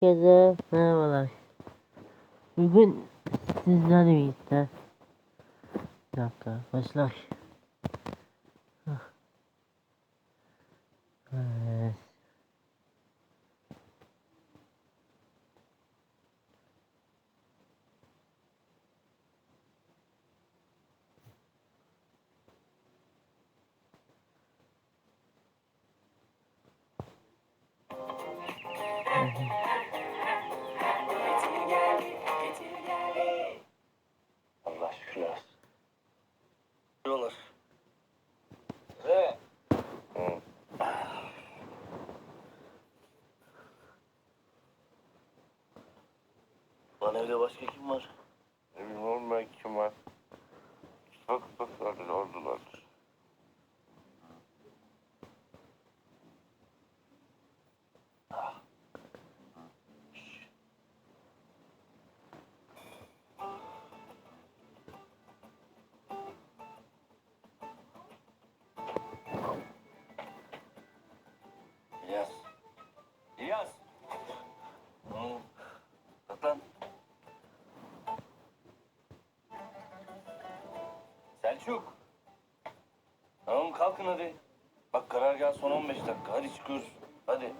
Herkese merhabalar. Bugün sizlerle birlikte bir dakika başlar. Hah. Evet. Allah Lan evde başka kim var? Ne bileyim oğlum ben kim var? Selçuk. Tamam kalkın hadi. Bak karargah son 15 dakika. Hadi çıkıyoruz. Hadi.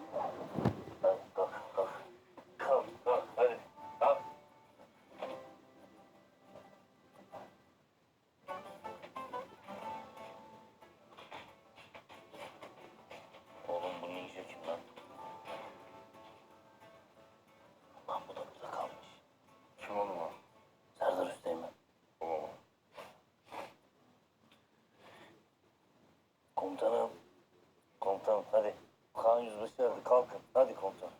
Komutanım. Komutanım hadi. Kaan Yüzbaşı aradı kalkın. Hadi komutanım.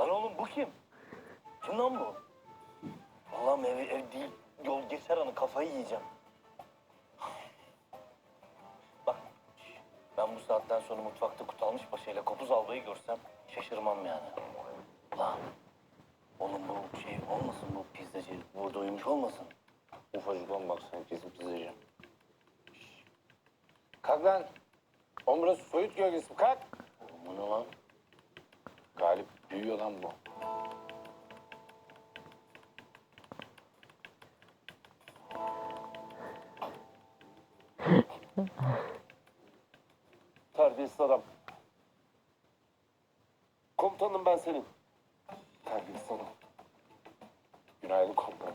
Lan oğlum bu kim? Kim lan bu? Allah'ım ev, ev değil. Yol geçer anı kafayı yiyeceğim. Bak ben bu saatten sonra mutfakta kutalmış başıyla kopuz albayı görsem şaşırmam yani. Lan Ufacık lan baksana kesin pizzacı. Kalk lan. Oğlum burası soyut gölgesi. Kalk. Oğlum bu ne lan? Galip büyüyor lan bu. Terbiyesiz adam. Komutanım ben senin. Terbiyesiz adam. Günaydın komutan.